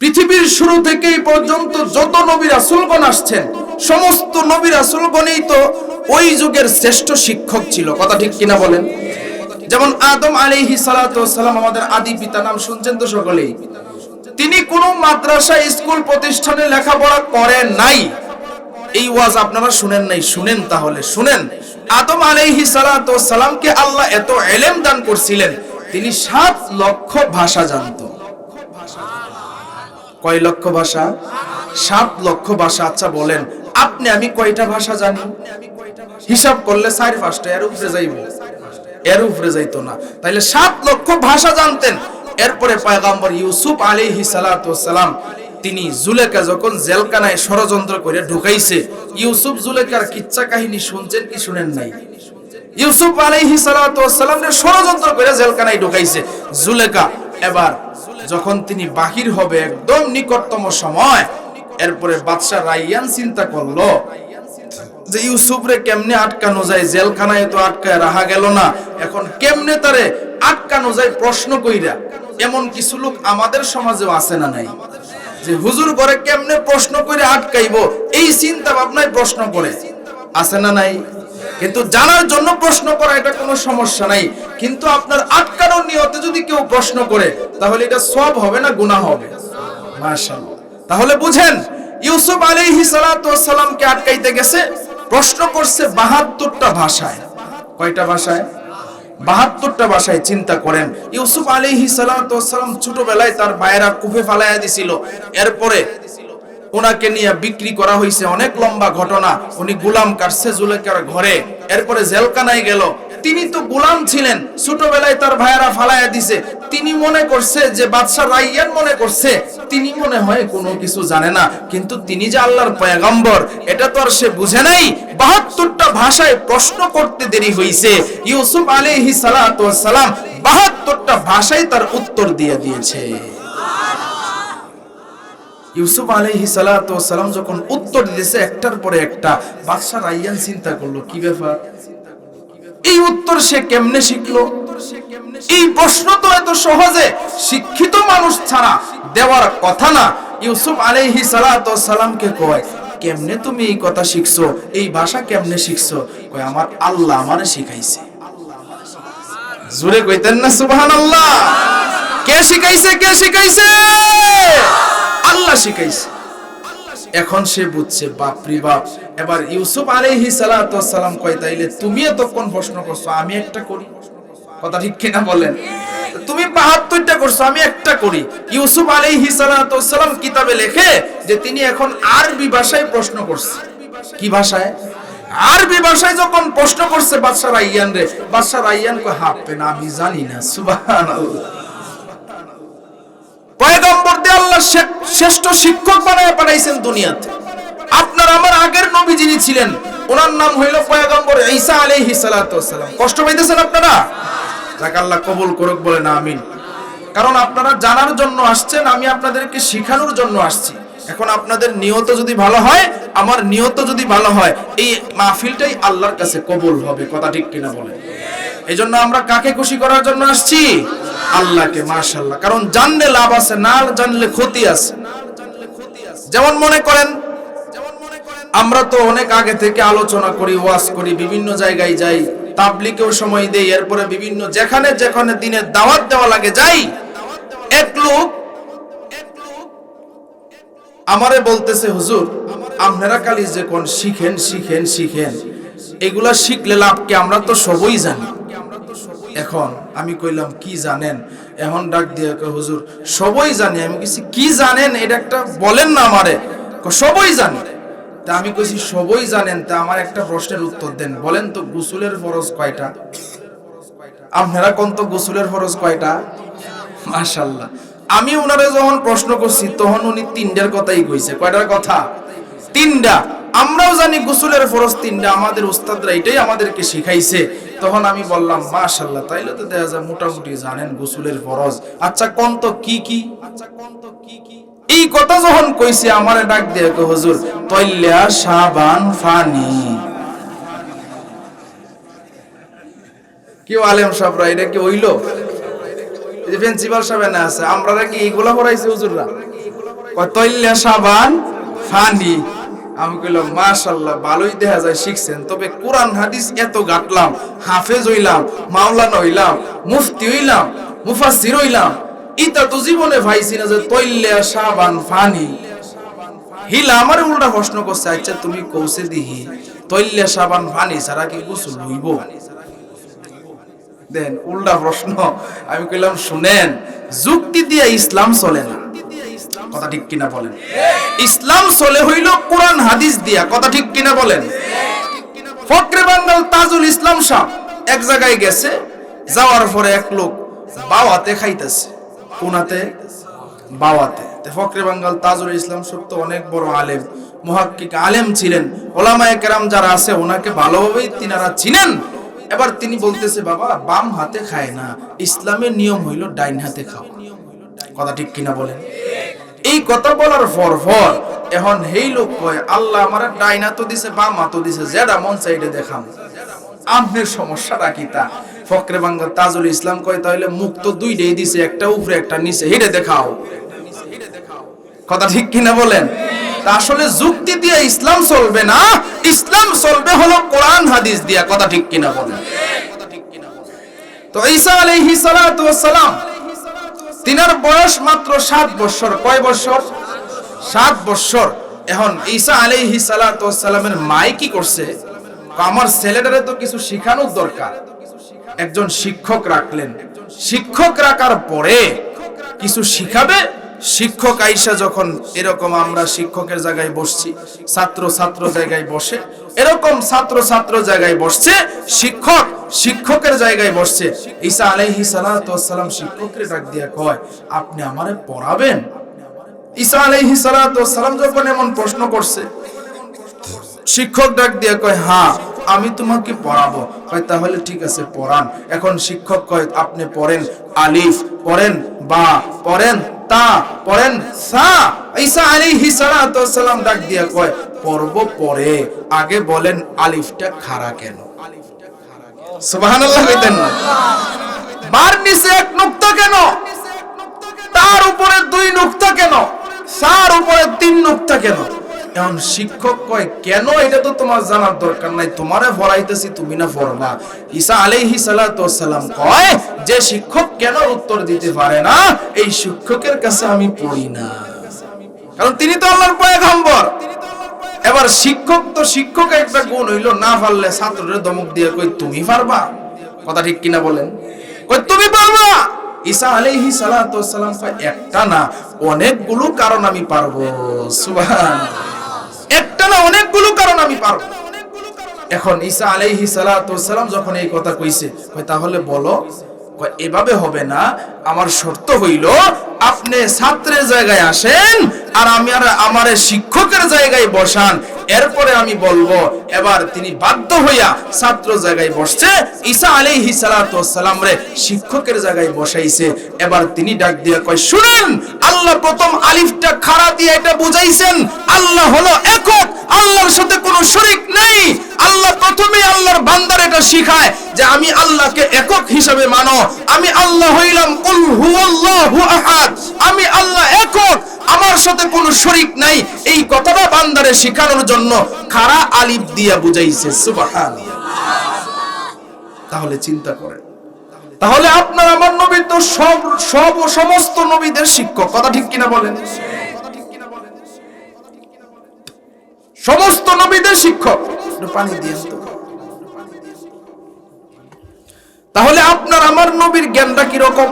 পৃথিবীর শুরু থেকেই পর্যন্ত যত নবী রাসূলগণ আসছেন, সমস্ত নবী রাসূলগণই তো ওই যুগের শ্রেষ্ঠ শিক্ষক ছিল। কথা ঠিক কিনা বলেন? যেমন আদম সালাতু সালাম আমাদের আদি পিতা নাম শুনছেন তো সকলেই? তিনি কোন মাদ্রাসা, স্কুল, প্রতিষ্ঠানে লেখাপড়া করেন নাই। এই ওয়াজ আপনারা শুনেন নাই? শুনেন তাহলে, শুনেন। আদম সালাতু সালামকে আল্লাহ এত এলেম দান করছিলেন, তিনি সাত লক্ষ ভাষা জানতো। কয় লক্ষ ভাষা? সাত লক্ষ ভাষা। আচ্ছা বলেন, আপনি, আমি কয়টা ভাষা জানি? হিসাব করলে চার পাঁচটা, এর উপরে যাইব। এর উপরে যাইতো না। তাইলে সাত লক্ষ ভাষা জানতেন। এরপরে পয়গাম্বর ইউসুফ সালাতু সালাম তিনি জুলেকা যখন জেলখানায় ষড়যন্ত্র করে ঢুকাইছে, ইউসুফ জুলেকার কিচ্ছা কাহিনী শুনছেন কি শুনেন নাই? ইউসুফ আলাইহি সালাম ষড়যন্ত্র করে জেলখানায় ঢুকাইছে। জুলেকা এবার যখন তিনি বাহির হবে একদম নিকটতম সময়, এরপরে বাদশা রাইয়ান চিন্তা করল যে ইউসুফ রে কেমনে আটকানো যায়, জেলখানায় তো আটকায় রাখা গেল না। এখন কেমনে তারে আটকানো যায় প্রশ্ন কইরা, এমন কিছু লোক আমাদের সমাজেও আছে না নাই? যে হুজুর করে কেমনে প্রশ্ন করে আটকাইবো, এই চিন্তা ভাবনায় প্রশ্ন করে। আছে না নাই? কিন্তু জানার জন্য প্রশ্ন করা এটা কোনো সমস্যা নাই। কিন্তু আপনার আটকানোর নিয়তে যদি কেউ প্রশ্ন করে, তাহলে এটা সব হবে না গুনাহ হবে। তাহলে বুঝেন, ইউসুফ আলাইহি সালামকে আটকাইতে গেছে, প্রশ্ন করছে 72টা ভাষায়। কয়টা ভাষায়? বাহাত্তরটা ভাষায় চিন্তা করেন। ইউসুফ আলাইহি সালাম ছোটবেলায় তার ভাইয়েরা কুফে ফালাইয়া দিছিল। এরপরে ওনাকে নিয়ে বিক্রি করা হয়েছে অনেক লম্বা ঘটনা। উনি গুলাম কাটছে জুলেকার ঘরে। এরপরে জেলকানায় গেল। তিনি তো গুলাম ছিলেন। ছোটবেলায় তার ভাইয়েরা ফালাইয়া দিছে। তিনি মনে করছে যে বাদশা রাইয়ান মনে করছে। তিনি মনে হয় কোনো কিছু জানে না। কিন্তু তিনি যে আল্লাহর পয়গম্বর, এটা তো আর সে বুঝে নাই। বাহাত্তরটা ভাষায় প্রশ্ন করতে দেরি হয়েছে ইউসুফ আলাইহি সালাতু সালাম বাহাত্তরটা ভাষায় তার উত্তর দিয়ে দিয়েছে। ইউসুফ সালাতু সালাম যখন উত্তর দিতেছে একটার পরে একটা বাদশা রাইয়ান চিন্তা করল, কি ব্যাপার? এই উত্তর সে কেমনে শিখলো? এই প্রশ্ন তো এত সহজে শিক্ষিত মানুষ ছাড়া দেওয়ার কথা না। ইউসুফ সালাতু সালামকে কয়, কেমনে তুমি এই কথা শিখছো? এই ভাষা কেমনে শিখছো? কয়, আমার আল্লাহ আমারে শিখাইছে। জোরে কইতেন না, সুবহানাল্লাহ। কে শিখাইছে কে শিখাইছে? আল্লাহ শিখাইছে। এখন সে বুঝছে, বাপরি বাপ। এবার ইউসুফ আলাইহি সালাতু সালাম কয়, তাইলে তুমি এতক্ষণ প্রশ্ন করছ, আমি একটা করি? কথা ঠিক কিনা বলেন? তুমি বাহাত্তরটা করছ, আমি একটা করি। ইউসুফ আলাইহি সালাতু সালাম কিতাবে লেখে যে তিনি এখন আরবি ভাষায় প্রশ্ন করছে। কি ভাষায়? আরবি ভাষায় যখন প্রশ্ন করছে বাদশা রাইয়ান রে। বাদশা রাইয়ান কয়, হাফে না আমি জানি না, সুবহানাল্লাহ। পয়গম্বর আল্লাহ শ্রেষ্ঠ শিক্ষক বানায় পাঠাইছেন দুনিয়াতে। আপনার আমার আগের নবী যিনি ছিলেন, ওনার নাম হইল পয়গম্বর ঈসা আলাইহিস সালাতু ওয়াসসালাম কষ্ট পাইতেছেন আপনারা? আল্লাহ কবুল করুক বলে না আমিন। কারণ আপনারা জানার জন্য আসছেন, আমি আপনাদেরকে শেখানোর জন্য আসছি। এখন আপনাদের নিয়ত যদি ভালো হয়, আমার নিয়ত যদি ভালো হয়, এই মাহফিলটাই আল্লাহর কাছে কবুল হবে, কথা ঠিক কিনা বলেন। এই জন্য আমরা কাকে খুশি করার জন্য আসছি? আল্লাহকে মাশাল্লাহ কারণ জানলে লাভ আছে, না জানলে ক্ষতি আছে। যেমন মনে করেন, আমরা তো অনেক আগে থেকে আলোচনা করি, ওয়াজ করি, বিভিন্ন জায়গায় যাই তাবলিকেও সময় দেই, এরপরে বিভিন্ন যেখানে যেখানে দিনের দাওয়াত দেওয়া লাগে যাই। এক লোক আমারে বলতেছে, হুজুর, আপনারা কালি যে কোন শিখেন শিখেন শিখেন, এগুলা শিখলে লাভ কি? আমরা তো সবই জানি। এখন আমি কইলাম, কি জানেন? এখন ডাক দিয়ে হুজুর, সবই জানি। আমি কইছি, কি জানেন? এটা একটা বলেন না আমারে। সবই জানি। তা আমি কইছি, সবই জানেন? তা আমার একটা প্রশ্নের উত্তর দেন। বলেন তো, গোসলের ফরজ কয়টা? আপনারা কোন তো গোসলের ফরজ কয়টা? মাশাল্লাহ আমি ওনারে যখন প্রশ্ন করছি, তখন উনি তিনটার কথাই কইছে। কয়টার কথা? তিনটা। আমরাও জানি গোসলের ফরজ তিনটা, আমাদের উস্তাদরা এটাই আমাদেরকে শিখাইছে। তখন আমি বললাম মাশাল্লাহ তাইলে তো দেখা যায় মোটামুটি জানেন গোসলের ফরজ। আচ্ছা কোন তো কি কি? আচ্ছা কোন তো কি কি এই কথা যখন কইছে, আমারে ডাক দিয়ে হুজুর তৈল্যা সাবান ফানি। কেউ আলেম সাহেবরা এটা কি হইল? প্রিন্সিপাল সাহেব না আছে আমরা কি এইগুলা পড়াইছে হুজুররা? তৈল্যা সাবান ফানি। আমি কইলাম মাশাল্লাহ ভালোই দেখা যায় শিখছেন। তবে কোরআন, হাদিস এত গাটলাম হাফেজ হইলাম, মাওলানা হইলাম, মুফতি হইলাম, মুফাসসির হইলাম। ইতা তো জীবনে ভাইছি না যে তৈল্যা সাবান ফানি। হিলা আমার উল্টা প্রশ্ন করছে আচ্ছা তুমি কৌশে দিহি, তৈল্যা সাবান ফানি ছাড়া কি গোসল হইব দেন, উল্টা প্রশ্ন, আমি কইলাম, শুনেন, যুক্তি দিয়ে ইসলাম চলে না। কথা ঠিক কিনা বলেন? ইসলাম চলে হইল কোরআন, হাদিস দিয়া। কথা ঠিক কিনা বলেন? ফকরে বাঙ্গাল তাজুল ইসলাম শাহ এক জায়গায় গেছে, যাওয়ার পরে এক লোক বাওয়াতে খাইতেছে। কোনাতে? বাওয়াতে। ফকরে বাঙ্গাল তাজুল ইসলাম সত্য অনেক বড় আলেম, মুহাক্কিক আলেম ছিলেন। ওলামায়ে কেরাম যারা আছে, ওনাকে ভালোভাবেই তিনারা চিনেন। এবার তিনি বলতেছে, বাবা, বাম হাতে খায় না। ইসলামের নিয়ম হইল ডাইন হাতে খাও কথা ঠিক কিনা বলেন? এই কথা বলার পর পর এখন হেই লোক কয়, আল্লাহ আমার ডাইন হাতও দিছে, বাম হাতও দিছে যেটা মন সাইডে দেখাম। আপনার সমস্যাটা কি তা? ফকরে বাঙ্গাল তাজুল ইসলাম কয় তাহলে মুখ তো দুইটাই দিছে, একটা উপরে, একটা নিচে হেডে দেখাও। কথা ঠিক কিনা বলেন? তা আসলে যুক্তি দিয়ে ইসলাম চলবে না, ইসলাম চলবে হলো কোরআন হাদিস দিয়া, কথা ঠিক কিনা বলেন? তো ঈসা আলাইহিস সালাতু ওয়াস সালাম তিনার বয়স মাত্র সাত বছর। কয় বছর? সাত বছর। এখন ঈসা ওয়াস সালামের মাই কি করছে? আমার ছেলেটারে তো কিছু শিখানোর দরকার। একজন শিক্ষক রাখলেন। শিক্ষক রাখার পরে কিছু শিখাবে? শিক্ষক আইসা যখন এরকম আমরা শিক্ষকের জায়গায় বসছি, ছাত্র ছাত্র জায়গায় বসে, এরকম ছাত্র ছাত্র জায়গায় বসছে, শিক্ষক শিক্ষকের জায়গায় বসছে। ঈসা আলাইহি সালাম শিক্ষকের ডাক দিয়া কয়, আপনি আমারে পড়াবেন? ঈসা আলাইহি সালাম যখন এমন প্রশ্ন করছে, শিক্ষক ডাক দিয়ে কয় হ্যাঁ আমি তোমাকে পড়াবো। কয়, তাহলে ঠিক আছে, পড়ান। এখন শিক্ষক কয়, আপনি পড়েন, আলিফ, পড়েন, বা, পড়েন। তা পড়েন সা। ঈসা আলাইহিস সালাতু সালাম ডাক দিয়া কয় পর্ব পরে। আগে বলেন, আলিফটা খাড়া কেন? সুবহানাল্লাহ কইতেন না। বার নিচে এক নুক্তা কেন? তার উপরে দুই নুক্তা কেন? সার উপরে তিন নুক্তা কেন? এখন শিক্ষক কয়, কেন এটা তো তোমার জানার দরকার নাই? তোমারে তুমি না ঈসা আলাইহি সালাম কয়, যে শিক্ষক কেন উত্তর দিতে পারে না, এই শিক্ষকের কাছে আমি পড়ি না। কারণ তিনি তো আল্লাহর পয়গম্বর। এবার শিক্ষক তো শিক্ষক একটা গুণ হইল, না পারলে ছাত্ররে দিয়ে কই তুমি পারবা? কথা ঠিক কিনা বলেন। কই তুমি পারবা? ঈসা আলাইহি সালাতু একটা না, অনেকগুলো কারণ আমি পারব। একটা না অনেকগুলো কারণ আমি পারব। এখন ঈসা আলাইহি সালাম যখন এই কথা কইছে কই তাহলে বলো এভাবে হবে না, আমার শর্ত হইল আপনি ছাত্রের জায়গায় আসেন আর আমি আর আমার শিক্ষকের জায়গায় বসান। এরপরে আমি বলব, এবার তিনি বাধ্য হইয়া ছাত্র জায়গায় বসছে। ঈসা আলাইহি সালাম রে শিক্ষকের জায়গায় বসাইছে। এবার তিনি ডাক দিয়ে কয়, শুনেন, আল্লাহ প্রথম আলিফটা খাড়া দিয়ে এটা বুঝাইছেন। আল্লাহ হলো একক, আল্লাহর সাথে কোনো শরীক নেই। আল্লাহ প্রথমে আল্লাহর বান্দার এটা শিখায় যে আমি আল্লাহকে একক হিসাবে মানো। আমি আল্লাহ হইলাম কুল হুয়াল্লাহু আহাদ। আমি আল্লাহ একক আমার সাথে কোনো শরীক নাই। এই কথাটা বান্দারে শেখানোর জন্য খাড়া আলিফ দিয়া বুঝাইছে তাহলে চিন্তা করেন। তাহলে আপনার, আমার নবী তো সব সব সমস্ত নবীদের শিক্ষক। কথা ঠিক কিনা বলেন? সমস্ত নবীদের শিক্ষক। পানি দিয়ে তাহলে আপনার, আমার নবীর জ্ঞানটা কি রকম